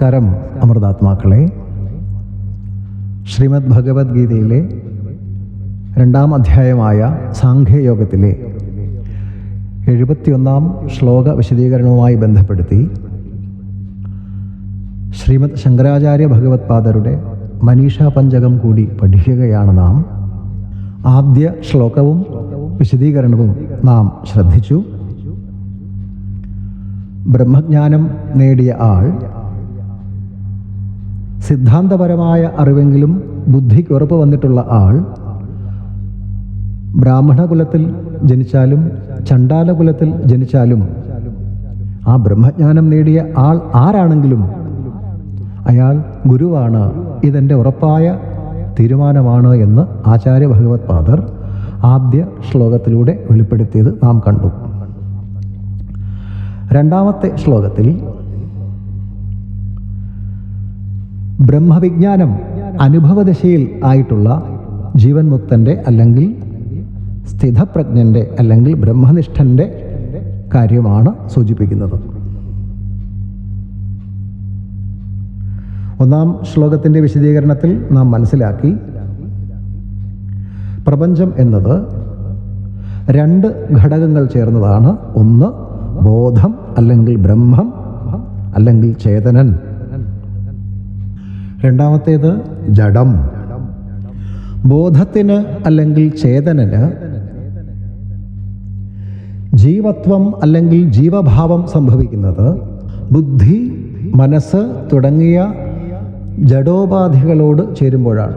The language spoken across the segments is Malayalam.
നമസ്കാരം അമൃതാത്മാക്കളെ. ശ്രീമദ് ഭഗവത്ഗീതയിലെ രണ്ടാം അധ്യായമായ സാഖ്യയോഗത്തിലെ എഴുപത്തിയൊന്നാം ശ്ലോക വിശദീകരണവുമായി ബന്ധപ്പെടുത്തി ശ്രീമദ് ശങ്കരാചാര്യ ഭഗവത്പാദരുടെ മനീഷാ പഞ്ചകം കൂടി പഠിക്കുകയാണ് നാം. ആദ്യ ശ്ലോകവും വിശദീകരണവും നാം ശ്രദ്ധിച്ചു. ബ്രഹ്മജ്ഞാനം നേടിയ ആൾ സിദ്ധാന്തപരമായ അറിവെങ്കിലും ബുദ്ധിക്ക് ഉറപ്പ് വന്നിട്ടുള്ള ആൾ ബ്രാഹ്മണകുലത്തിൽ ജനിച്ചാലും ചണ്ടാലകുലത്തിൽ ജനിച്ചാലും ആ ബ്രഹ്മജ്ഞാനം നേടിയ ആൾ ആരാണെങ്കിലും അയാൾ ഗുരുവാണ്. ഇതെന്റെ ഉറപ്പായ തീരുമാനമാണ് എന്ന് ആചാര്യ ഭഗവത് പാദർ ആദ്യ ശ്ലോകത്തിലൂടെ വെളിപ്പെടുത്തിയത് നാം കണ്ടു. രണ്ടാമത്തെ ശ്ലോകത്തിൽ ബ്രഹ്മവിജ്ഞാനം അനുഭവദശയിൽ ആയിട്ടുള്ള ജീവൻ മുക്തന്റെ അല്ലെങ്കിൽ സ്ഥിതപ്രജ്ഞന്റെ അല്ലെങ്കിൽ ബ്രഹ്മനിഷ്ഠന്റെ കാര്യമാണ് സൂചിപ്പിക്കുന്നത്. ഒന്നാം ശ്ലോകത്തിന്റെ വിശദീകരണത്തിൽ നാം മനസ്സിലാക്കി പ്രപഞ്ചം എന്നത് രണ്ട് ഘടകങ്ങൾ ചേർന്നതാണ്. ഒന്ന് ബോധം അല്ലെങ്കിൽ ബ്രഹ്മം അല്ലെങ്കിൽ ചേതനൻ. രണ്ടാമത്തേത് ജഡം. ബോധത്തിന് അല്ലെങ്കിൽ ചേതനന് ജീവത്വം അല്ലെങ്കിൽ ജീവഭാവം സംഭവിക്കുന്നത് ബുദ്ധി മനസ്സ് തുടങ്ങിയ ജഡോപാധികളോട് ചേരുമ്പോഴാണ്.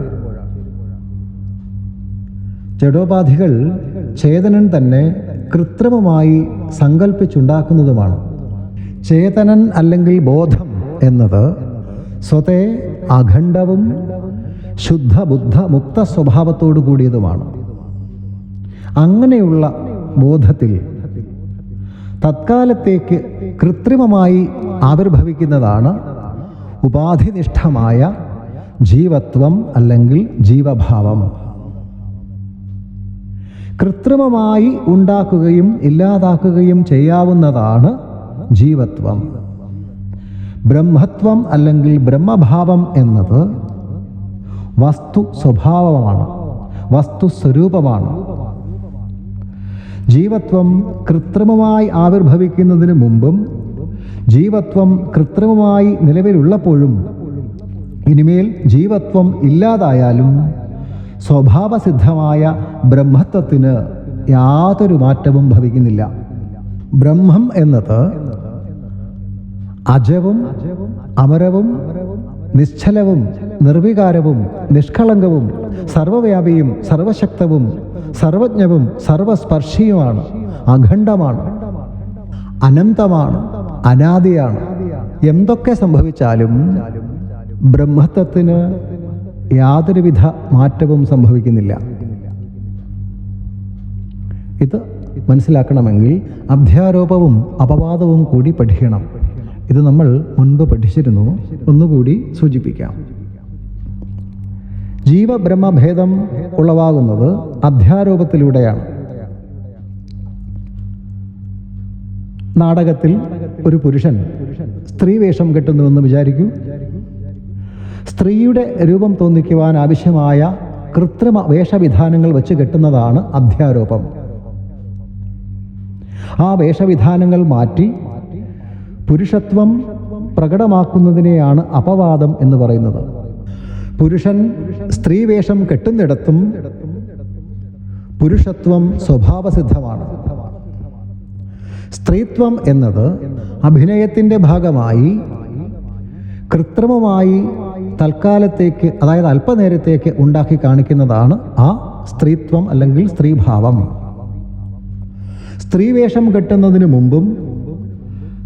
ജഡോപാധികൾ ചേതനൻ തന്നെ കൃത്രിമമായി സങ്കല്പിച്ചുണ്ടാക്കുന്നതുമാണ് ചേതനൻ അല്ലെങ്കിൽ ബോധം എന്നത് സ്വതേ അഖണ്ഡവും ശുദ്ധ ബുദ്ധ മുക്ത സ്വഭാവത്തോടു കൂടിയതുമാണ്. അങ്ങനെയുള്ള ബോധത്തിൽ തത്കാലത്തേക്ക് കൃത്രിമമായി ആവിർഭവിക്കുന്നതാണ് ഉപാധിനിഷ്ഠമായ ജീവത്വം അല്ലെങ്കിൽ ജീവഭാവം. കൃത്രിമമായി ഉണ്ടാക്കുകയും ഇല്ലാതാക്കുകയും ചെയ്യാവുന്നതാണ് ജീവത്വം. ബ്രഹ്മത്വം അല്ലെങ്കിൽ ബ്രഹ്മഭാവം എന്നത് വസ്തു സ്വഭാവമാണ് വസ്തു സ്വരൂപമാണ്. ജീവത്വം കൃത്രിമമായി ആവിർഭവിക്കുന്നതിന് മുമ്പും ജീവത്വം കൃത്രിമമായി നിലവിലുള്ളപ്പോഴും ഇനിമേൽ ജീവത്വം ഇല്ലാതായാലും സ്വഭാവസിദ്ധമായ ബ്രഹ്മത്വത്തിന് യാതൊരു മാറ്റവും ഭവിക്കുന്നില്ല. ബ്രഹ്മം എന്നത് അജവും അമരവും നിശ്ചലവും നിർവികാരവും നിഷ്കളങ്കവും സർവവ്യാപിയും സർവശക്തവും സർവജ്ഞവും സർവസ്പർശിയുമാണ് അഖണ്ഡമാണ് അനന്തമാണ് അനാദിയാണ്. എന്തൊക്കെ സംഭവിച്ചാലും ബ്രഹ്മത്വത്തിന് യാതൊരുവിധ മാറ്റവും സംഭവിക്കുന്നില്ല. ഇത് മനസ്സിലാക്കണമെങ്കിൽ അധ്യാരോപവും അപവാദവും കൂടി പഠിക്കണം. ഇത് നമ്മൾ മുൻപ് പഠിച്ചിരുന്നു. ഒന്നുകൂടി സൂചിപ്പിക്കാം. ജീവബ്രഹ്മഭേദം ഉളവാകുന്നത് അധ്യാരോപത്തിലൂടെയാണ്. നാടകത്തിൽ ഒരു പുരുഷൻ സ്ത്രീ വേഷം കെട്ടുന്നുവെന്ന് വിചാരിക്കൂ. സ്ത്രീയുടെ രൂപം തോന്നിക്കുവാൻ ആവശ്യമായ കൃത്രിമ വേഷവിധാനങ്ങൾ വെച്ച് കെട്ടുന്നതാണ് അധ്യാരോപം. ആ വേഷവിധാനങ്ങൾ മാറ്റി പുരുഷത്വം പ്രകടമാക്കുന്നതിനെയാണ് അപവാദം എന്ന് പറയുന്നത്. പുരുഷൻ സ്ത്രീവേഷം കെട്ടുന്നിടത്തും പുരുഷത്വം സ്വഭാവസിദ്ധമാണ്. സ്ത്രീത്വം എന്നത് അഭിനയത്തിന്റെ ഭാഗമായി കൃത്രിമമായി തൽക്കാലത്തേക്ക് അതായത് അല്പനേരത്തേക്ക് ഉണ്ടാക്കി കാണിക്കുന്നതാണ് ആ സ്ത്രീത്വം അല്ലെങ്കിൽ സ്ത്രീഭാവം. സ്ത്രീവേഷം കെട്ടുന്നതിന് മുമ്പും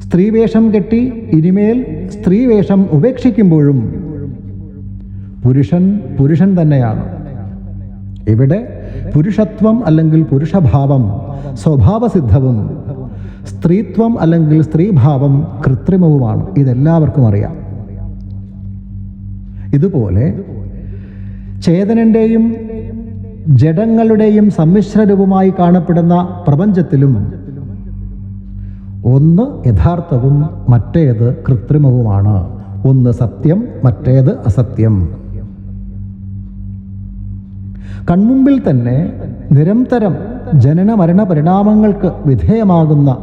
സ്ത്രീവേഷം കെട്ടി ഇനിമേൽ സ്ത്രീവേഷം ഉപേക്ഷിക്കുമ്പോഴും പുരുഷൻ പുരുഷൻ തന്നെയാണ്. ഇവിടെ പുരുഷത്വം അല്ലെങ്കിൽ പുരുഷഭാവം സ്വഭാവസിദ്ധവും സ്ത്രീത്വം അല്ലെങ്കിൽ സ്ത്രീഭാവം കൃത്രിമവുമാണ്. ഇതെല്ലാവർക്കും അറിയാം. ഇതുപോലെ ചേതനന്റെയും ജഡങ്ങളുടെയും സമ്മിശ്രരൂപമായി കാണപ്പെടുന്ന പ്രപഞ്ചത്തിലും ഒന്ന് യഥാർത്ഥവും മറ്റേത് കൃത്രിമവുമാണ്. ഒന്ന് സത്യം മറ്റേത് അസത്യം. കൺമുമ്പിൽ തന്നെ നിരന്തരം ജനന മരണ പരിണാമങ്ങൾക്ക് വിധേയമാകുന്ന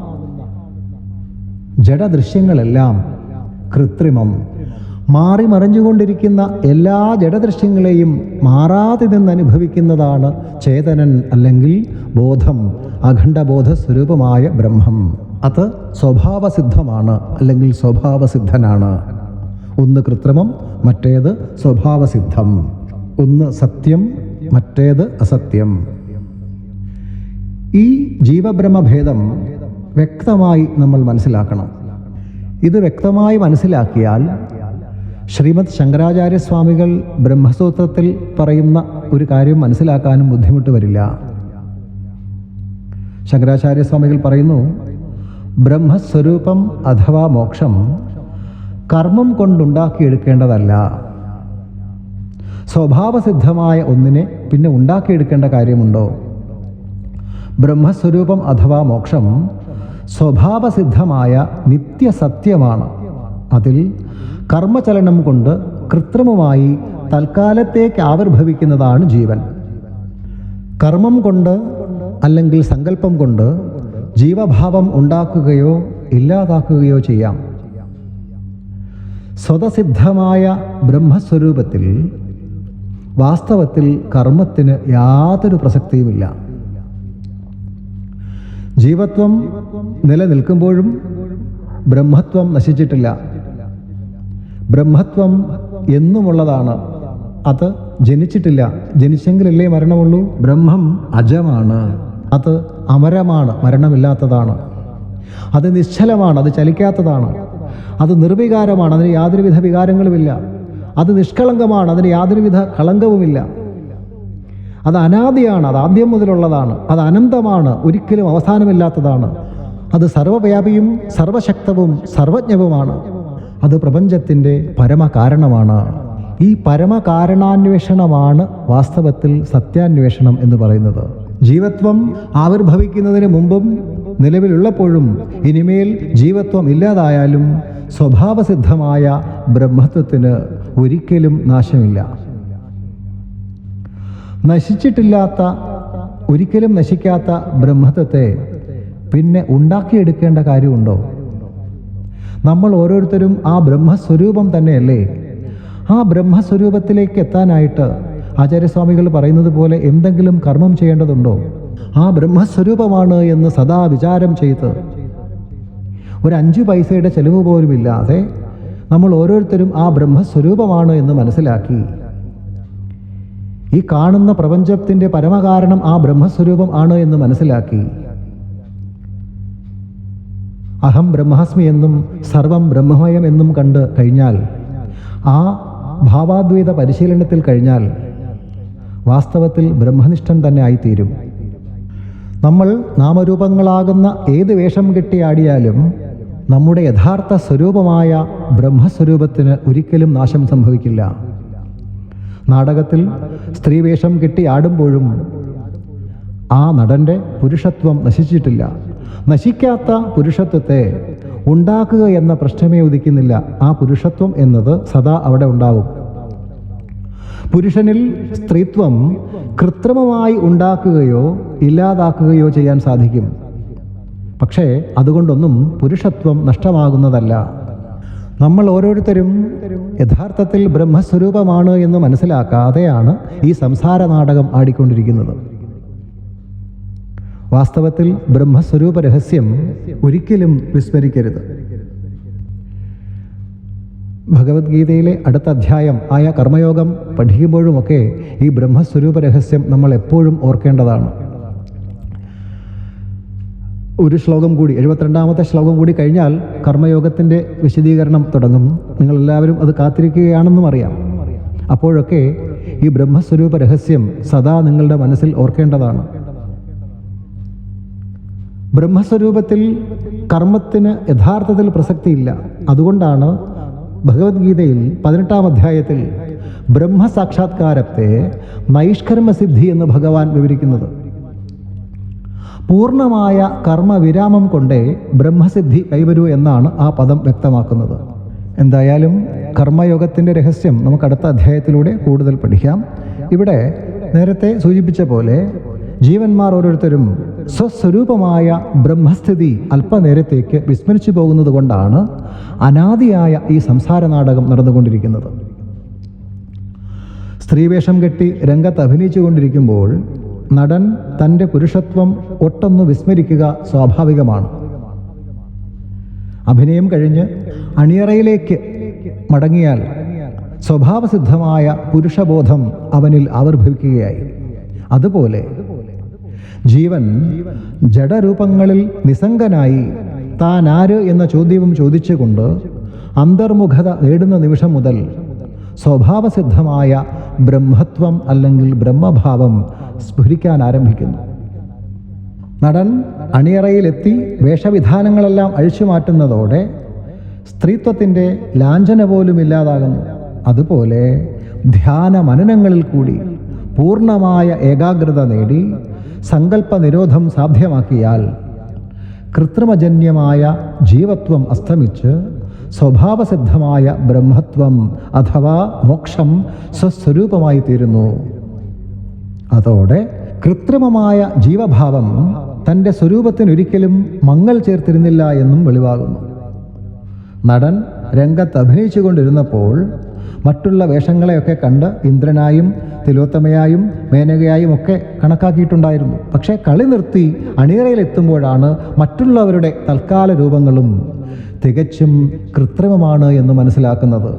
ജഡദൃശ്യങ്ങളെല്ലാം കൃത്രിമം. മാറി മറിഞ്ഞുകൊണ്ടിരിക്കുന്ന എല്ലാ ജഡദൃശ്യങ്ങളെയും മാറാതെ നിന്ന് അനുഭവിക്കുന്നതാണ് ചേതനൻ അല്ലെങ്കിൽ ബോധം അഖണ്ഡബോധ സ്വരൂപമായ ബ്രഹ്മം. അത് സ്വഭാവസിദ്ധമാണ് അല്ലെങ്കിൽ സ്വഭാവസിദ്ധനാണ്. ഒന്ന് കൃത്രിമം മറ്റേത് സ്വഭാവസിദ്ധം. ഒന്ന് സത്യം മറ്റേത് അസത്യം. ഈ ജീവബ്രഹ്മഭേദം വ്യക്തമായി നമ്മൾ മനസ്സിലാക്കണം. ഇത് വ്യക്തമായി മനസ്സിലാക്കിയാൽ ശ്രീമദ് ശങ്കരാചാര്യസ്വാമികൾ ബ്രഹ്മസൂത്രത്തിൽ പറയുന്ന ഒരു കാര്യം മനസ്സിലാക്കാനും ബുദ്ധിമുട്ട് വരില്ല. ശങ്കരാചാര്യസ്വാമികൾ പറയുന്നു ബ്രഹ്മസ്വരൂപം അഥവാ മോക്ഷം കർമ്മം കൊണ്ടുണ്ടാക്കിയെടുക്കേണ്ടതല്ല. സ്വഭാവസിദ്ധമായ ഒന്നിനെ പിന്നെ ഉണ്ടാക്കിയെടുക്കേണ്ട കാര്യമുണ്ടോ? ബ്രഹ്മസ്വരൂപം അഥവാ മോക്ഷം സ്വഭാവസിദ്ധമായ നിത്യസത്യമാണ്. അതിൽ കർമ്മചലനം കൊണ്ട് കൃത്രിമമായി തൽക്കാലത്തേക്ക് ആവിർഭവിക്കുന്നതാണ് ജീവൻ. കർമ്മം കൊണ്ട് അല്ലെങ്കിൽ സങ്കല്പം കൊണ്ട് ജീവഭാവം ഉണ്ടാക്കുകയോ ഇല്ലാതാക്കുകയോ ചെയ്യാം. സ്വതസിദ്ധമായ ബ്രഹ്മസ്വരൂപത്തിൽ വാസ്തവത്തിൽ കർമ്മത്തിന് യാതൊരു പ്രസക്തിയുമില്ല. ജീവത്വം നിലനിൽക്കുമ്പോഴും ബ്രഹ്മത്വം നശിച്ചിട്ടില്ല. ബ്രഹ്മത്വം എന്നുമുള്ളതാണ്. അത് ജനിച്ചിട്ടില്ല. ജനിച്ചെങ്കിലല്ലേ മരണമുള്ളൂ? ബ്രഹ്മം അജമാണ്. അത് അമരമാണ് മരണമില്ലാത്തതാണ്. അത് നിശ്ചലമാണ് അത് ചലിക്കാത്തതാണ്. അത് നിർവികാരമാണ് അതിന് യാതൊരുവിധ വികാരങ്ങളുമില്ല. അത് നിഷ്കളങ്കമാണ് അതിന് യാതൊരുവിധ കളങ്കവുമില്ല. അത് അനാദിയാണ് അത് ആദ്യം മുതലുള്ളതാണ്. അത് അനന്തമാണ് ഒരിക്കലും അവസാനമില്ലാത്തതാണ്. അത് സർവവ്യാപിയും സർവശക്തവും സർവജ്ഞവുമാണ്. അത് പ്രപഞ്ചത്തിന്റെ പരമകാരണമാണ്. ഈ പരമകാരണാന്വേഷണമാണ് വാസ്തവത്തിൽ സത്യാന്വേഷണം എന്ന് പറയുന്നത്. ജീവത്വം ആവിർഭവിക്കുന്നതിന് മുമ്പും നിലവിലുള്ളപ്പോഴും ഇനിമേൽ ജീവത്വം ഇല്ലാതായാലും സ്വഭാവസിദ്ധമായ ബ്രഹ്മത്വത്തിന് ഒരിക്കലും നാശമില്ല. നശിച്ചിട്ടില്ലാത്ത ഒരിക്കലും നശിക്കാത്ത ബ്രഹ്മത്വത്തെ പിന്നെ ഉണ്ടാക്കിയെടുക്കേണ്ട കാര്യമുണ്ടോ? നമ്മൾ ഓരോരുത്തരും ആ ബ്രഹ്മസ്വരൂപം തന്നെയല്ലേ? ആ ബ്രഹ്മസ്വരൂപത്തിലേക്ക് എത്താനായിട്ട് ആചാര്യസ്വാമികൾ പറയുന്നത് പോലെ എന്തെങ്കിലും കർമ്മം ചെയ്യേണ്ടതുണ്ടോ? ആ ബ്രഹ്മസ്വരൂപമാണ് എന്ന് സദാ വിചാരം ചെയ്ത്. ഒരു അഞ്ച് പൈസയുടെ ചെലവ് പോലുമില്ലാതെ നമ്മൾ ഓരോരുത്തരും ആ ബ്രഹ്മസ്വരൂപമാണ് എന്ന് മനസ്സിലാക്കി. ഈ കാണുന്ന പ്രപഞ്ചത്തിന്റെ പരമകാരണം ആ ബ്രഹ്മസ്വരൂപം ആണ് എന്ന് മനസ്സിലാക്കി. അഹം ബ്രഹ്മാസ്മി എന്നും സർവം ബ്രഹ്മമയം എന്നും കണ്ട് കഴിഞ്ഞാൽ ആ ഭാവാദ്വൈത പരിശീലനത്തിൽ കഴിഞ്ഞാൽ വാസ്തവത്തിൽ ബ്രഹ്മനിഷ്ഠൻ തന്നെ ആയിത്തീരും. നമ്മൾ നാമരൂപങ്ങളാകുന്ന ഏത് വേഷം കെട്ടിയാടിയാലും നമ്മുടെ യഥാർത്ഥ സ്വരൂപമായ ബ്രഹ്മസ്വരൂപത്തിന് ഒരിക്കലും നാശം സംഭവിക്കില്ല. നാടകത്തിൽ സ്ത്രീവേഷം കെട്ടി ആടുമ്പോഴും ആ നടന്റെ പുരുഷത്വം നശിച്ചിട്ടില്ല. നശിക്കാത്ത പുരുഷത്വത്തെ ഉണ്ടാക്കുക എന്ന പ്രശ്നമേ ഉദിക്കുന്നില്ല. ആ പുരുഷത്വം എന്നത് സദാ അവിടെ ഉണ്ടാവും. പുരുഷനിൽ സ്ത്രീത്വം കൃത്രിമമായി ഉണ്ടാക്കുകയോ ഇല്ലാതാക്കുകയോ ചെയ്യാൻ സാധിക്കും. പക്ഷേ അതുകൊണ്ടൊന്നും പുരുഷത്വം നഷ്ടമാകുന്നതല്ല. നമ്മൾ ഓരോരുത്തരും യഥാർത്ഥത്തിൽ ബ്രഹ്മസ്വരൂപമാണ് എന്ന് മനസ്സിലാക്കാതെയാണ് ഈ സംസാര നാടകം ആടിക്കൊണ്ടിരിക്കുന്നത്. വാസ്തവത്തിൽ ബ്രഹ്മസ്വരൂപ രഹസ്യം ഒരിക്കലും വിസ്മരിക്കരുത്. ഭഗവത്ഗീതയിലെ അടുത്ത അധ്യായം ആയ കർമ്മയോഗം പഠിക്കുമ്പോഴുമൊക്കെ ഈ ബ്രഹ്മസ്വരൂപ രഹസ്യം നമ്മൾ എപ്പോഴും ഓർക്കേണ്ടതാണ്. ഒരു ശ്ലോകം കൂടി എഴുപത്തിരണ്ടാമത്തെ ശ്ലോകം കൂടി കഴിഞ്ഞാൽ കർമ്മയോഗത്തിന്റെ വിശദീകരണം തുടങ്ങും. നിങ്ങളെല്ലാവരും അത് കാത്തിരിക്കുകയാണെന്നും അറിയാം. അപ്പോഴൊക്കെ ഈ ബ്രഹ്മസ്വരൂപ രഹസ്യം സദാ നിങ്ങളുടെ മനസ്സിൽ ഓർക്കേണ്ടതാണ്. ബ്രഹ്മസ്വരൂപത്തിൽ കർമ്മത്തിന് യഥാർത്ഥത്തിൽ പ്രസക്തിയില്ല. അതുകൊണ്ടാണ് ഭഗവത്ഗീതയിൽ പതിനെട്ടാം അധ്യായത്തിൽ ബ്രഹ്മസാക്ഷാത്കാരത്തെ നൈഷ്കർമ്മസിദ്ധി എന്ന് ഭഗവാൻ വിവരിക്കുന്നത്. പൂർണമായ കർമ്മവിരാമം കൊണ്ടേ ബ്രഹ്മസിദ്ധി കൈവരൂ എന്നാണ് ആ പദം വ്യക്തമാക്കുന്നത്. എന്തായാലും കർമ്മയോഗത്തിന്റെ രഹസ്യം നമുക്ക് അടുത്ത അധ്യായത്തിലൂടെ കൂടുതൽ പഠിക്കാം. ഇവിടെ നേരത്തെ സൂചിപ്പിച്ച പോലെ ജീവന്മാർ ഓരോരുത്തരും സ്വസ്വരൂപമായ ബ്രഹ്മസ്ഥിതി അല്പനേരത്തേക്ക് വിസ്മരിച്ചു പോകുന്നത് കൊണ്ടാണ് അനാദിയായ ഈ സംസാര നാടകം നടന്നുകൊണ്ടിരിക്കുന്നത്. സ്ത്രീവേഷം കെട്ടി രംഗത്ത് അഭിനയിച്ചു കൊണ്ടിരിക്കുമ്പോൾ നടൻ തന്റെ പുരുഷത്വം ഒട്ടൊന്ന് വിസ്മരിക്കുക സ്വാഭാവികമാണ്. അഭിനയം കഴിഞ്ഞ് അണിയറയിലേക്ക് മടങ്ങിയാൽ സ്വഭാവസിദ്ധമായ പുരുഷബോധം അവനിൽ ആവിർഭവിക്കുകയായി. അതുപോലെ ജീവൻ ജഡരൂപങ്ങളിൽ നിസ്സംഗനായി താൻ ആര് എന്ന ചോദ്യവും ചോദിച്ചുകൊണ്ട് അന്തർമുഖത നേടുന്ന നിമിഷം മുതൽ സ്വഭാവസിദ്ധമായ ബ്രഹ്മത്വം അല്ലെങ്കിൽ ബ്രഹ്മഭാവം സ്ഫുരിക്കാൻ ആരംഭിക്കുന്നു. നടൻ അണിയറയിലെത്തി വേഷവിധാനങ്ങളെല്ലാം അഴിച്ചു മാറ്റുന്നതോടെ സ്ത്രീത്വത്തിന്റെ ലാഞ്ചന പോലും ഇല്ലാതാകുന്നു. അതുപോലെ ധ്യാന മനനങ്ങളിൽ കൂടി പൂർണമായ ഏകാഗ്രത നേടി സങ്കല്പ നിരോധം സാധ്യമാക്കിയാൽ കൃത്രിമജന്യമായ ജീവത്വം അസ്തമിച്ച് സ്വഭാവസിദ്ധമായ ബ്രഹ്മത്വം അഥവാ മോക്ഷം സ്വസ്വരൂപമായി തീരുന്നു. അതോടെ കൃത്രിമമായ ജീവഭാവം തന്റെ സ്വരൂപത്തിനൊരിക്കലും മങ്ങൽ ചേർത്തിരുന്നില്ല എന്നും വെളിവാകുന്നു. നടൻ രംഗത്ത് അഭിനയിച്ചു കൊണ്ടിരുന്നപ്പോൾ മറ്റുള്ള വേഷങ്ങളെയൊക്കെ കണ്ട് ഇന്ദ്രനായും തിലോത്തമയായും മേനകയായും ഒക്കെ കണക്കാക്കിയിട്ടുണ്ടായിരുന്നു. പക്ഷേ കളി നിർത്തി അണിയറയിലെത്തുമ്പോഴാണ് മറ്റുള്ളവരുടെ തൽക്കാല രൂപങ്ങളും തികച്ചും കൃത്രിമമാണ് എന്ന് മനസ്സിലാക്കുന്നത്.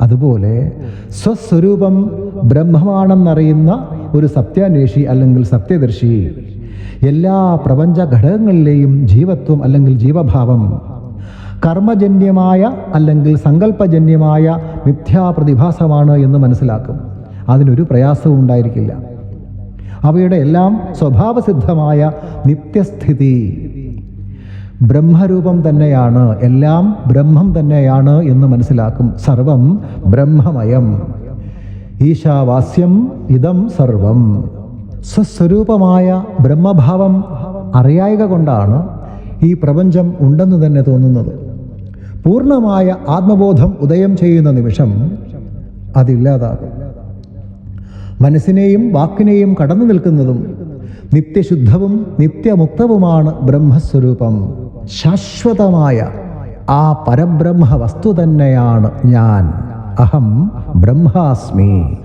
അതുപോലെ സ്വസ്വരൂപം ബ്രഹ്മമാണെന്നറിയുന്ന ഒരു സത്യാന്വേഷി അല്ലെങ്കിൽ സത്യദർശി എല്ലാ പ്രപഞ്ച ഘടകങ്ങളിലെയും ജീവത്വം അല്ലെങ്കിൽ ജീവഭാവം കർമ്മജന്യമായ അല്ലെങ്കിൽ സങ്കല്പജന്യമായ മിഥ്യാപ്രതിഭാസമാണ് എന്ന് മനസ്സിലാക്കും. അതിനൊരു പ്രയാസവും ഉണ്ടായിരിക്കില്ല. അവയുടെ എല്ലാം സ്വഭാവസിദ്ധമായ നിത്യസ്ഥിതി. ബ്രഹ്മരൂപം തന്നെയാണ് എല്ലാം ബ്രഹ്മം തന്നെയാണ് എന്ന് മനസ്സിലാക്കും സർവം ബ്രഹ്മമയം. ഈശാവാസ്യം ഇതം സർവം. സ്വസ്വരൂപമായ ബ്രഹ്മഭാവം അറിയായക കൊണ്ടാണ് ഈ പ്രപഞ്ചം ഉണ്ടെന്ന് തന്നെ തോന്നുന്നത്. പൂർണമായ ആത്മബോധം ഉദയം ചെയ്യുന്ന നിമിഷം അതില്ലാതാകും മനസ്സിനെയും വാക്കിനെയും കടന്നു നിൽക്കുന്നതും നിത്യശുദ്ധവും നിത്യമുക്തവുമാണ് ബ്രഹ്മസ്വരൂപം. ശാശ്വതമായ ആ പരബ്രഹ്മ വസ്തു തന്നെയാണ് ഞാൻ. അഹം ബ്രഹ്മാസ്മി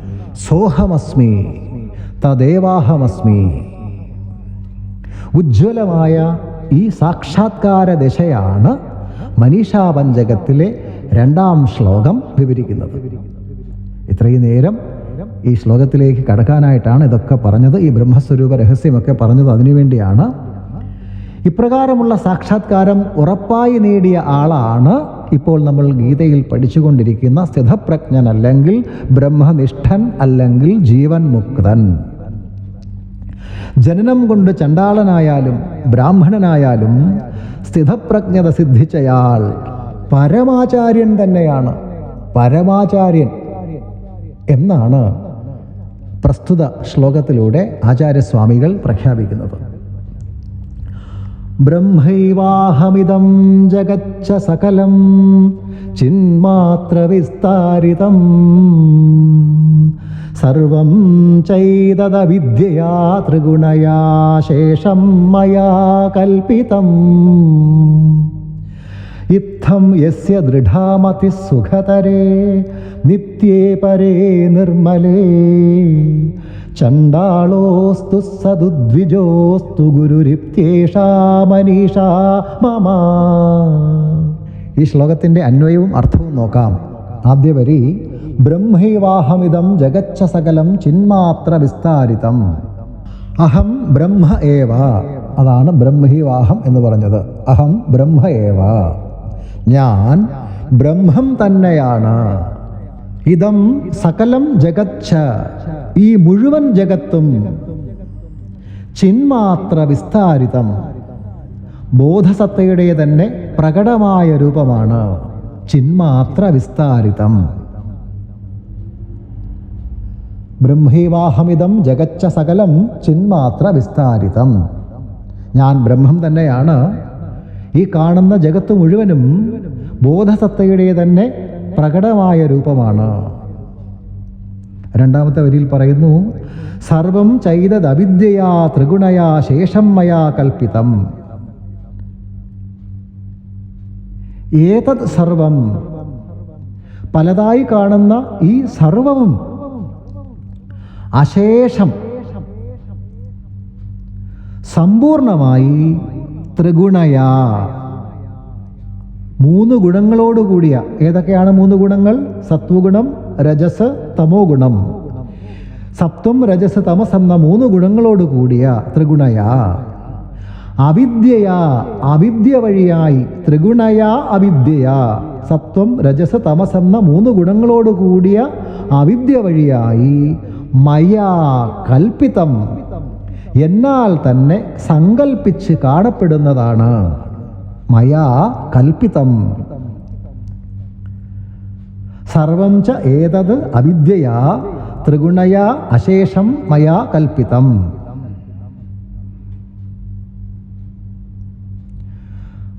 സോഹമസ്മി തദേവാഹമസ്മി. ഉജ്ജ്വലമായ ഈ സാക്ഷാത്കാര ദശയാണ് മനീഷാപഞ്ചകത്തിലെ രണ്ടാം ശ്ലോകം വിവരിക്കുന്നത്. ഇത്രയും നേരം ഈ ശ്ലോകത്തിലേക്ക് കടക്കാനായിട്ടാണ് ഇതൊക്കെ പറഞ്ഞത്. ഈ ബ്രഹ്മസ്വരൂപ രഹസ്യമൊക്കെ പറഞ്ഞത് അതിനുവേണ്ടിയാണ് ഇപ്രകാരമുള്ള സാക്ഷാത്കാരം ഉറപ്പായി നേടിയ ആളാണ് ഇപ്പോൾ നമ്മൾ ഗീതയിൽ പഠിച്ചുകൊണ്ടിരിക്കുന്ന സ്ഥിതപ്രജ്ഞൻ അല്ലെങ്കിൽ ബ്രഹ്മനിഷ്ഠൻ അല്ലെങ്കിൽ ജീവൻ മുക്തൻ ജനനം കൊണ്ട് ചണ്ടാളനായാലും ബ്രാഹ്മണനായാലും സ്ഥിതപ്രജ്ഞത സിദ്ധിച്ചയാൾ പരമാചാര്യൻ തന്നെയാണ്. പരമാചാര്യൻ എന്നാണ് പ്രസ്തുത ശ്ലോകത്തിലൂടെ ആചാര്യസ്വാമികൾ പ്രഖ്യാപിക്കുന്നത്. ബ്രഹ്മൈവാഹമിതം ജഗച്ച സകലം ചിന്മാത്രവിസ്താരിതം. സർവം ചൈതദവിദ്യയാ ത്രിഗുണയാ ശേഷം മയാ കൽപ്പിതം. ഇത്തം യസ്യ ദൃഢാമതി സുഖതരേ നിത്യേ പരേ നിർമ്മലേ. ചണ്ടാളോസ്തു സദുദ്വിജോസ്തു ഗുരുരിപ്തേഷാ മനീഷാ മമ. ഈ ശ്ലോകത്തിന്റെ അന്വയവും അർത്ഥവും നോക്കാം. ആദ്യ വരി ബ്രഹ്മൈവാഹമിതം ജഗച്ച സകലം ചിന്മാത്ര വിസ്താരിതം. അഹം ബ്രഹ്മ ഏവ. അതാണ് ബ്രഹ്മൈവാഹം എന്ന് പറഞ്ഞത്. അഹം ബ്രഹ്മ ഏവ. ഞാൻ ബ്രഹ്മം തന്നെയാണ്. ഇതം സകലം ജഗച്ഛ. ഈ മുഴുവൻ ജഗത്തും ചിന്മാത്ര വിസ്താരിതം. ബോധസത്തയുടെ തന്നെ പ്രകടമായ രൂപമാണ് ചിന്മാത്ര വിസ്താരിതം. ബ്രഹ്മൈവാഹമിതം ജഗച്ച സകലം ചിന്മാത്ര വിസ്താരിതം. ഞാൻ ബ്രഹ്മം തന്നെയാണ്. ഈ കാണുന്ന ജഗത്ത് മുഴുവനും ബോധസത്തയുടെ തന്നെ പ്രകടമായ രൂപമാണ്. രണ്ടാമത്തെ വരിയിൽ പറയുന്നു സർവം ചൈതദവിദ്യയാ ത്രിഗുണയാ ശേഷം മയാ കൽപ്പിതം. ഏതത് സർവം? പലതായി കാണുന്ന ഈ സർവവും അശേഷം സമ്പൂർണമായി ത്രിഗുണയ. മൂന്ന് ഗുണങ്ങളോടുകൂടിയ ഏതൊക്കെയാണ് മൂന്ന് ഗുണങ്ങൾ? സത്വഗുണം രജസ് തമോ ഗുണം സപ്തം രജസ് തമസ് എന്ന മൂന്ന് ഗുണങ്ങളോട് കൂടിയ ത്രിഗുണയാ. അവിദ്യയാ അവിദ്യ വഴിയായി ത്രിഗുണയാ അവിദ്യയാ. സത്വം രജസ് തമസ് എന്ന മൂന്ന് ഗുണങ്ങളോട് കൂടിയ അവിദ്യ വഴിയായി മയാ കൽപ്പിതം എന്നാൽ തന്നെ സങ്കൽപ്പിച്ച് കാണപ്പെടുന്നതാണ് മയാ കൽപ്പിതം സർവം ച ഏതത് അവിദ്യയാ ത്രിഗുണയാ അശേഷം മയാ കൽപ്പിതം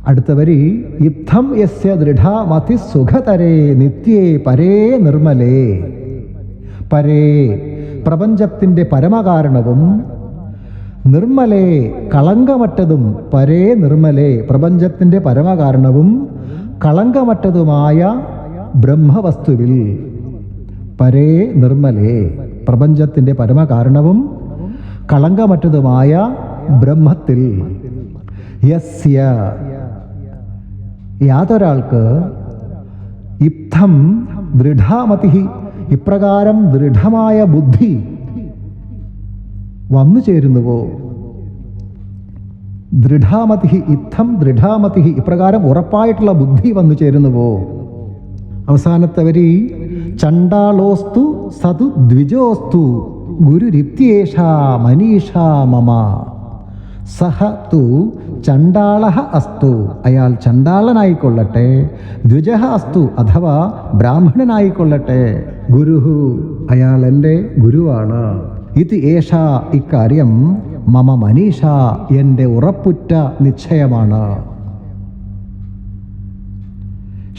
അടുത്ത വരി യുദ്ധം യസ്യ ദൃഢമതി സുഖതരേ നിത്യേ പരേ നിർമ്മലേ. പരേ പ്രപഞ്ചത്തിന്റെ പരമകാരണവും നിർമ്മലേ കളങ്കമറ്റതും പരേ നിർമ്മലേ പ്രപഞ്ചത്തിന്റെ പരമകാരണവും കളങ്കമറ്റതുമായ ബ്രഹ്മവസ്തുവിൽ പരേ നിർമ്മലേ പ്രപഞ്ചത്തിന്റെ പരമകാരണവും കളങ്കമറ്റതുമായ ബ്രഹ്മത്തിൽ. യസ്യ. യാതൊരാൾക്ക് ഇത്തം ദൃഢമതി ഇപ്രകാരം ദൃഢമായ ബുദ്ധി വന്നു ചേരുന്നുവോ? ദൃഢാമതി ഇത്തം ദൃഢാമതി ഇപ്രകാരം ഉറപ്പായിട്ടുള്ള ബുദ്ധി വന്നു ചേരുന്നുവോ? അവസാനത്തെ വരി ചണ്ടാളോസ്തു സതു ദ്വിജോസ്തു ഗുരുരിപ്തിയേഷ മനീഷ മമ. സഹ തു ചണ്ടാള അസ്തു. അയാൾ ചണ്ടാളനായിക്കൊള്ളട്ടെ ദ്വിജ അസ്തു അഥവാ ബ്രാഹ്മണനായിക്കൊള്ളട്ടെ. ഗുരുഹു അയാൾ എന്റെ ഗുരുവാണ്. ഇത് ഏഷ ഇക്കാര്യം മമ മനീഷ എന്റെ ഉറപ്പുറ്റ നിശ്ചയമാണ്.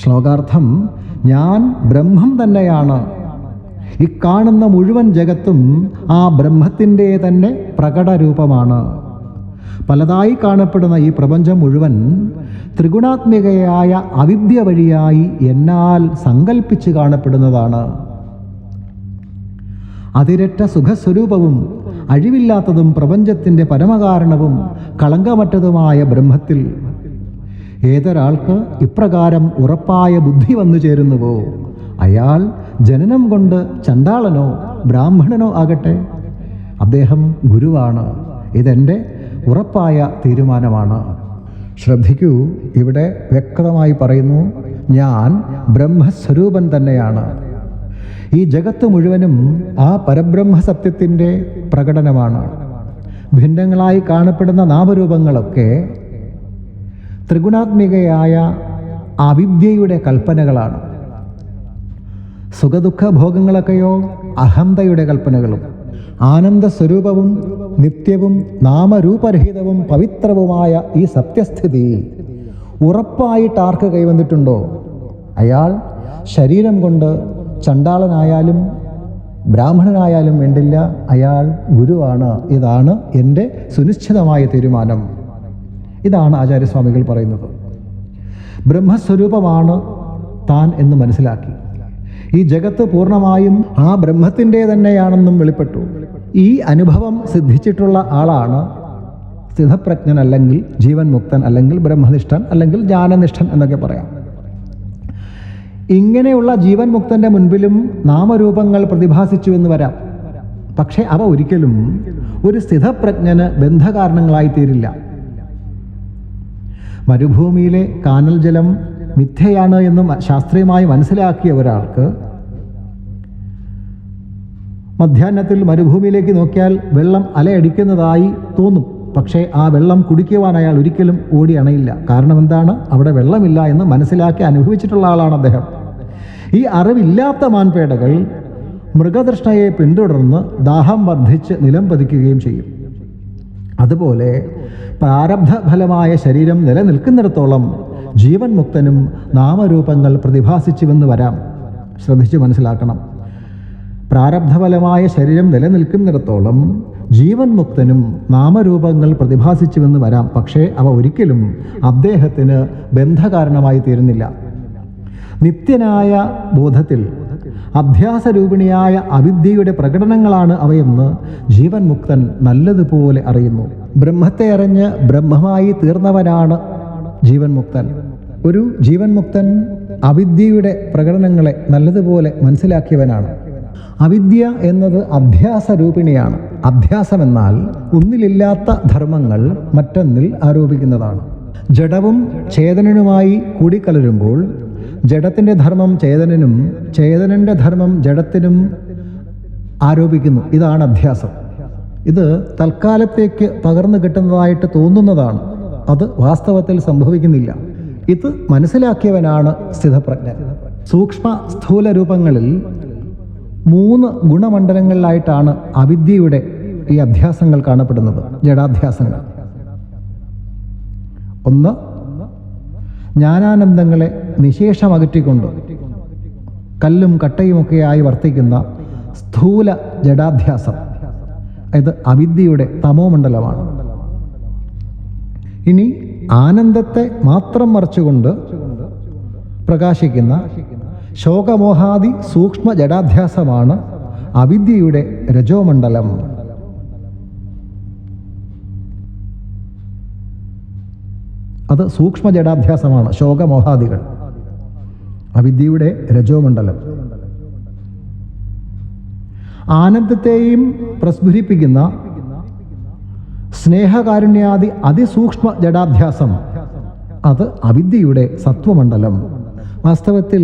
ശ്ലോകാർത്ഥം ഞാൻ ബ്രഹ്മം തന്നെയാണ്. ഇക്കാണുന്ന മുഴുവൻ ജഗത്തും ആ ബ്രഹ്മത്തിന്റെ തന്നെ പ്രകടരൂപമാണ്. പലതായി കാണപ്പെടുന്ന ഈ പ്രപഞ്ചം മുഴുവൻ ത്രിഗുണാത്മികയായ അവിദ്യ വഴിയായി എന്നാൽ സങ്കൽപ്പിച്ച് കാണപ്പെടുന്നതാണ്. അതിരറ്റ സുഖസ്വരൂപവും അഴിവില്ലാത്തതും പ്രപഞ്ചത്തിന്റെ പരമകാരണവും കളങ്കമറ്റതുമായ ബ്രഹ്മത്തിൽ. ഏതൊരാൾക്ക് ഇപ്രകാരം ഉറപ്പായ ബുദ്ധി വന്നു ചേരുന്നുവോ? അയാൾ ജനനം കൊണ്ട് ചണ്ടാളനോ ബ്രാഹ്മണനോ ആകട്ടെ. അദ്ദേഹം ഗുരുവാണ്. ഇതെന്റെ ഉറപ്പായ തീരുമാനമാണ്. ശ്രദ്ധിക്കൂ ഇവിടെ വ്യക്തമായി പറയുന്നു ഞാൻ ബ്രഹ്മസ്വരൂപൻ തന്നെയാണ്. ഈ ജഗത്ത് മുഴുവനും ആ പരബ്രഹ്മ സത്യത്തിന്റെ പ്രകടനമാണ്. ഭിന്നങ്ങളായി കാണപ്പെടുന്ന നാമരൂപങ്ങളൊക്കെ ത്രിഗുണാത്മികയായ അവിദ്യയുടെ കൽപ്പനകളാണ്. സുഖദുഃഖ ഭോഗങ്ങളൊക്കെയോ അഹന്തയുടെ കൽപ്പനകളും. ആനന്ദ സ്വരൂപവും നിത്യവും നാമരൂപരഹിതവും പവിത്രവുമായ ഈ സത്യസ്ഥിതി ഉറപ്പായിട്ട് ആർക്ക് കൈവന്നിട്ടുണ്ടോ? അയാൾ ശരീരം കൊണ്ട് ചണ്ടാളനായാലും ബ്രാഹ്മണനായാലും വേണ്ടില്ല. അയാൾ ഗുരുവാണ്. ഇതാണ് എന്റെ സുനിശ്ചിതമായ തീരുമാനം. ഇതാണ് ആചാര്യസ്വാമികൾ പറയുന്നത്. ബ്രഹ്മസ്വരൂപമാണ് താൻ എന്ന് മനസ്സിലാക്കി. ഈ ജഗത്ത് പൂർണമായും ആ ബ്രഹ്മത്തിന്റെ തന്നെയാണെന്നും വെളിപ്പെട്ടു. ഈ അനുഭവം സിദ്ധിച്ചിട്ടുള്ള ആളാണ് സ്ഥിതപ്രജ്ഞൻ അല്ലെങ്കിൽ ജീവൻ മുക്തൻ അല്ലെങ്കിൽ ബ്രഹ്മനിഷ്ഠൻ അല്ലെങ്കിൽ ജ്ഞാനനിഷ്ഠൻ എന്നൊക്കെ പറയാം. ഇങ്ങനെയുള്ള ജീവൻ മുക്തന്റെ മുൻപിലും നാമരൂപങ്ങൾ പ്രതിഭാസിച്ചു എന്ന് വരാം. പക്ഷേ അവ ഒരിക്കലും ഒരു സ്ഥിതപ്രജ്ഞന് ബന്ധകാരണങ്ങളായിത്തീരില്ല. മരുഭൂമിയിലെ കാനൽ ജലം മിഥ്യയാണ് എന്ന് ശാസ്ത്രീയമായി മനസ്സിലാക്കിയ ഒരാൾക്ക് മധ്യാഹ്നത്തിൽ മരുഭൂമിയിലേക്ക് നോക്കിയാൽ വെള്ളം അലയടിക്കുന്നതായി തോന്നും. പക്ഷേ ആ വെള്ളം കുടിക്കുവാൻ അയാൾ ഒരിക്കലും ഓടി അണയില്ല. കാരണം എന്താണ്? അവിടെ വെള്ളമില്ല എന്ന് മനസ്സിലാക്കി അനുഭവിച്ചിട്ടുള്ള ആളാണ് അദ്ദേഹം. ഈ അറിവില്ലാത്ത മാൻപേടകൾ മൃഗതൃഷ്ണയെ പിന്തുടർന്ന് ദാഹം വർദ്ധിച്ച് നിലം പതിക്കുകയും ചെയ്യും. അതുപോലെ പ്രാരബ്ധ ഫലമായ ശരീരം നിലനിൽക്കുന്നിടത്തോളം ജീവൻ മുക്തനും നാമരൂപങ്ങൾ പ്രതിഭാസിച്ചുവെന്ന് വരാം. ശ്രദ്ധിച്ച് മനസ്സിലാക്കണം. പ്രാരബ്ധഫലമായ ശരീരം നിലനിൽക്കുന്നിടത്തോളം ജീവൻ മുക്തനും നാമരൂപങ്ങൾ പ്രതിഭാസിച്ചുവെന്ന് വരാം. പക്ഷേ അവ ഒരിക്കലും അദ്ദേഹത്തിന് ബന്ധകാരണമായി തീരുന്നില്ല. നിത്യനായ ബോധത്തിൽ അഭ്യാസരൂപിണിയായ അവിദ്യയുടെ പ്രകടനങ്ങളാണ് അവയെന്ന് ജീവൻ മുക്തൻ നല്ലതുപോലെ അറിയുന്നു. ബ്രഹ്മത്തെ അറിഞ്ഞ് ബ്രഹ്മമായി തീർന്നവനാണ് ജീവൻ മുക്തൻ ഒരു ജീവൻ മുക്തൻ അവിദ്യയുടെ പ്രകടനങ്ങളെ നല്ലതുപോലെ മനസ്സിലാക്കിയവനാണ്. അവിദ്യ എന്നത് അഭ്യാസം എന്നാൽ ഒന്നിലില്ലാത്ത ധർമ്മങ്ങൾ മറ്റൊന്നിൽ ആരോപിക്കുന്നതാണ്. ജഡവും ചേതനനുമായി കൂടിക്കലരുമ്പോൾ ജഡത്തിന്റെ ധർമ്മം ചേതനനും ചേതനന്റെ ധർമ്മം ജഡത്തിനും ആരോപിക്കുന്നു. ഇതാണ് അഭ്യാസം. ഇത് തൽക്കാലത്തേക്ക് പകർന്നു കിട്ടുന്നതായിട്ട് തോന്നുന്നതാണ്. അത് വാസ്തവത്തിൽ സംഭവിക്കുന്നില്ല. ഇത് മനസ്സിലാക്കിയവനാണ് സ്ഥിതപ്രജ്ഞൻ. സൂക്ഷ്മ സ്ഥൂല രൂപങ്ങളിൽ മൂന്ന് ഗുണമണ്ഡലങ്ങളിലായിട്ടാണ് അവിദ്യയുടെ ഈ അധ്യാസങ്ങൾ കാണപ്പെടുന്നത്. ജഡാധ്യാസങ്ങൾ ഒന്ന് ജ്ഞാനാനന്ദങ്ങളെ നിശേഷമകറ്റിക്കൊണ്ട് കല്ലും കട്ടയുമൊക്കെയായി വർത്തിക്കുന്ന സ്ഥൂല ജഡാധ്യാസം ഇത് അവിദ്യയുടെ തമോമണ്ഡലമാണ്. ഇനി ആനന്ദത്തെ മാത്രം മറച്ചുകൊണ്ട് പ്രകാശിക്കുന്ന ശോകമോഹാദി സൂക്ഷ്മ ജഡാധ്യാസമാണ് അവിദ്യയുടെ രജോമണ്ഡലം. അത് സൂക്ഷ്മ ജഡാധ്യാസമാണ് ശോകമോഹാദികൾ. അവിദ്യയുടെ രജോമണ്ഡലം. ആനന്ദത്തെയും പ്രസ്ഫുരിപ്പിക്കുന്ന സ്നേഹകാരുണ്യാദി അതിസൂക്ഷ്മ ജഡാഭ്യാസം. അത് അവിദ്യയുടെ സത്വമണ്ഡലം. വാസ്തവത്തിൽ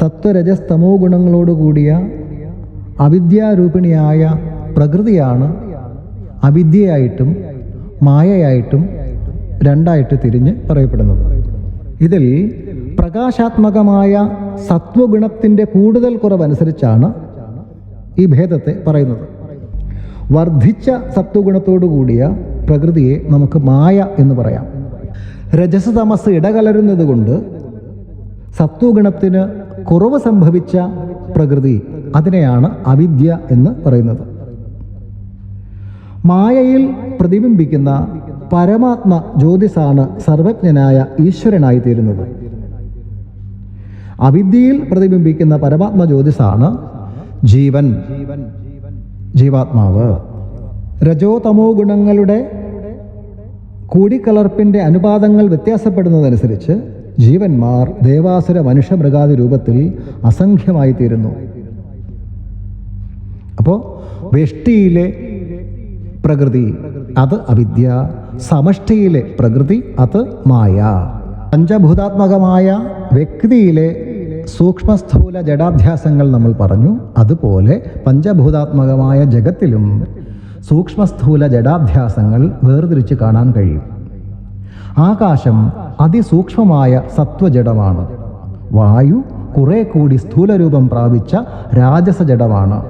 സത്വരജസ്തമോ ഗുണങ്ങളോടുകൂടിയ അവിദ്യാരൂപിണിയായ പ്രകൃതിയാണ് അവിദ്യയായിട്ടും മായയായിട്ടും രണ്ടായിട്ട് തിരിഞ്ഞ് പറയപ്പെടുന്നത്. ഇതിൽ പ്രകാശാത്മകമായ സത്വഗുണത്തിന്റെ കൂടുതൽ കുറവനുസരിച്ചാണ് ഈ ഭേദത്തെ പറയുന്നത്. വർദ്ധിച്ച സത്വഗുണത്തോടു കൂടിയ പ്രകൃതിയെ നമുക്ക് മായ എന്ന് പറയാം. രജസ് തമസ് ഇടകലരുന്നത് കൊണ്ട് സത്വഗുണത്തിന് കുറവ് സംഭവിച്ച പ്രകൃതി അതിനെയാണ് അവിദ്യ എന്ന് പറയുന്നത്. മായയിൽ പ്രതിബിംബിക്കുന്ന പരമാത്മ ജ്യോതിസാണ് സർവജ്ഞനായ ഈശ്വരനായി തീരുന്നത്. അവിദ്യയിൽ പ്രതിബിംബിക്കുന്ന പരമാത്മ ജ്യോതിസാണ് ജീവൻ. ജീവാത്മാവ്. രജോ തമോ ഗുണങ്ങളുടെ കൂടിക്കലർപ്പിന്റെ അനുപാതങ്ങൾ വ്യത്യാസപ്പെടുന്നതനുസരിച്ച് ജീവന്മാർ ദേവാസുര മനുഷ്യ മൃഗാദി രൂപത്തിൽ അസംഖ്യമായി തീരുന്നു അപ്പോൾ വെഷ്ടിയിലെ പ്രകൃതി അത് അവിദ്യ. സമഷ്ടിയിലെ പ്രകൃതി അത് മായ. പഞ്ചഭൂതാത്മകമായ വ്യക്തിയിലെ സൂക്ഷ്മസ്ഥൂല ജഡാധ്യാസങ്ങൾ നമ്മൾ പറഞ്ഞു. അതുപോലെ പഞ്ചഭൂതാത്മകമായ ജഗത്തിലും സൂക്ഷ്മസ്ഥൂല ജഡാധ്യാസങ്ങൾ വേർതിരിച്ച് കാണാൻ കഴിയും. ആകാശം അതിസൂക്ഷ്മമായ സത്വജഡമാണ്. വായു കുറെ കൂടി സ്ഥൂലരൂപം പ്രാപിച്ച രാജസ ജഡമാണ്.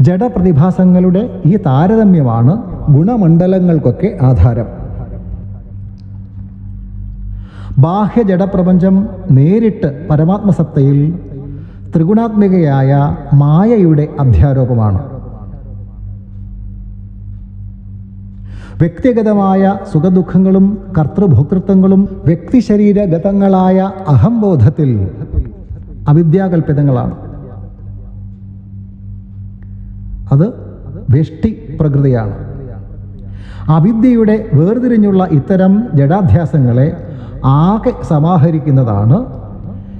ജഡപ്രതിഭാസങ്ങളുടെ ഈ താരതമ്യമാണ് ഗുണമണ്ഡലങ്ങൾക്കൊക്കെ ആധാരം. ബാഹ്യ ജഡപ്രപഞ്ചം നേരിട്ട് പരമാത്മസത്തയിൽ ത്രിഗുണാത്മികയായ മായയുടെ അധ്യാരോപമാണ്. വ്യക്തിഗതമായ സുഖദുഃഖങ്ങളും കർത്തൃഭോക്തൃത്വങ്ങളും വ്യക്തിശരീരഗതങ്ങളായ അഹംബോധത്തിൽ അവിദ്യാകൽപിതങ്ങളാണ് അത് വെഷ്ടി പ്രകൃതിയാണ്. അവിദ്യയുടെ വേർതിരിഞ്ഞുള്ള ഇത്തരം ജഡാധ്യാസങ്ങളെ ആകെ സമാഹരിക്കുന്നതാണ്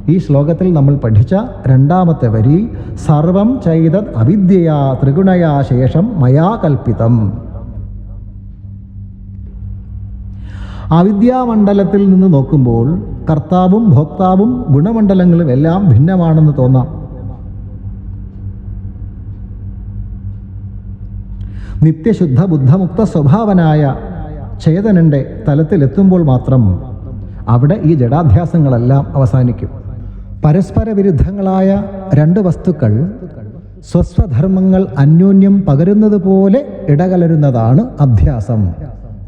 ഈ ശ്ലോകത്തിൽ നമ്മൾ പഠിച്ച രണ്ടാമത്തെ വരി സർവം ചെയ്തത് അവിദ്യയാ ത്രിഗുണയാ ശേഷം മയാ കൽപ്പിതം. അവിദ്യാമണ്ഡലത്തിൽ നിന്ന് നോക്കുമ്പോൾ കർത്താവും ഭോക്താവും ഗുണമണ്ഡലങ്ങളും എല്ലാം ഭിന്നമാണെന്ന് തോന്നാം. നിത്യശുദ്ധ ബുദ്ധമുക്ത സ്വഭാവനായ ചേതനന്റെ തലത്തിലെത്തുമ്പോൾ മാത്രം അവിടെ ഈ ജഡാധ്യാസങ്ങളെല്ലാം അവസാനിക്കും. പരസ്പര വിരുദ്ധങ്ങളായ രണ്ട് വസ്തുക്കൾ സ്വസ്വധർമ്മങ്ങൾ അന്യോന്യം പകരുന്നത് പോലെ ഇടകലരുന്നതാണ് അധ്യാസം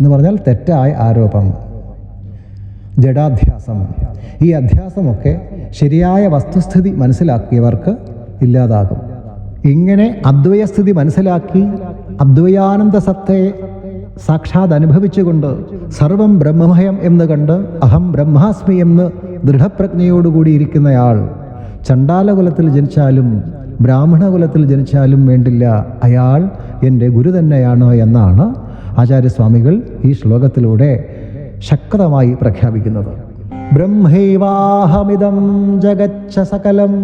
എന്ന് പറഞ്ഞാൽ തെറ്റായ ആരോപം. ജഡാധ്യാസം ഈ അധ്യാസമൊക്കെ ശരിയായ വസ്തുസ്ഥിതി മനസ്സിലാക്കിയവർക്ക് ഇല്ലാതാകും. ഇങ്ങനെ അദ്വയസ്ഥിതി മനസ്സിലാക്കി അദ്വയാനന്ദ സത്തയെ സാക്ഷാത് അനുഭവിച്ചുകൊണ്ട് സർവം ബ്രഹ്മമയം എന്ന് കണ്ട് അഹം ബ്രഹ്മാസ്മി എന്ന് ദൃഢപ്രജ്ഞയോടുകൂടി ഇരിക്കുന്നയാൾ ചണ്ടാലകുലത്തിൽ ജനിച്ചാലും ബ്രാഹ്മണകുലത്തിൽ ജനിച്ചാലും വേണ്ടില്ല. അയാൾ എന്റെ ഗുരു തന്നെയാണ് എന്നാണ് ആചാര്യസ്വാമികൾ ഈ ശ്ലോകത്തിലൂടെ ശക്തമായി പ്രഖ്യാപിക്കുന്നത്. ബ്രഹ്മൈവാഹമിതം ജഗച്ച സകലം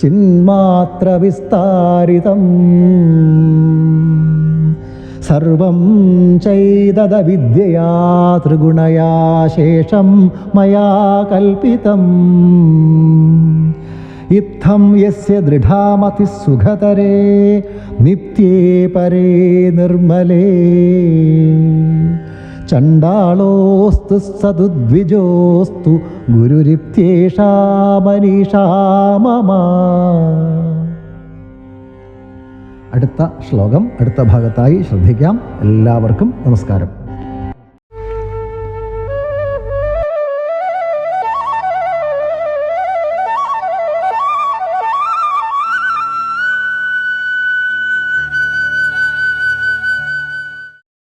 ചിന്മാത്ര വിസ്താരിതം സർവം ചെയ്തത വിദ്യയാ ത്രിഗുണയാ ശേഷം മയാ കൽപ്പിതം. ഇത്തം യസ്യ ദൃഢാമതി സുഖതരേ നിത്യേ പരേ നിർമ്മലേ. ചണ്ടാളോസ്തു സതുദ്വിജോസ്തു ഗുരുരിപ്യേഷാ മനീഷാ മമ. അടുത്ത ശ്ലോകം അടുത്ത ഭാഗത്തായി ശ്രദ്ധിക്കാം. എല്ലാവർക്കും നമസ്കാരം.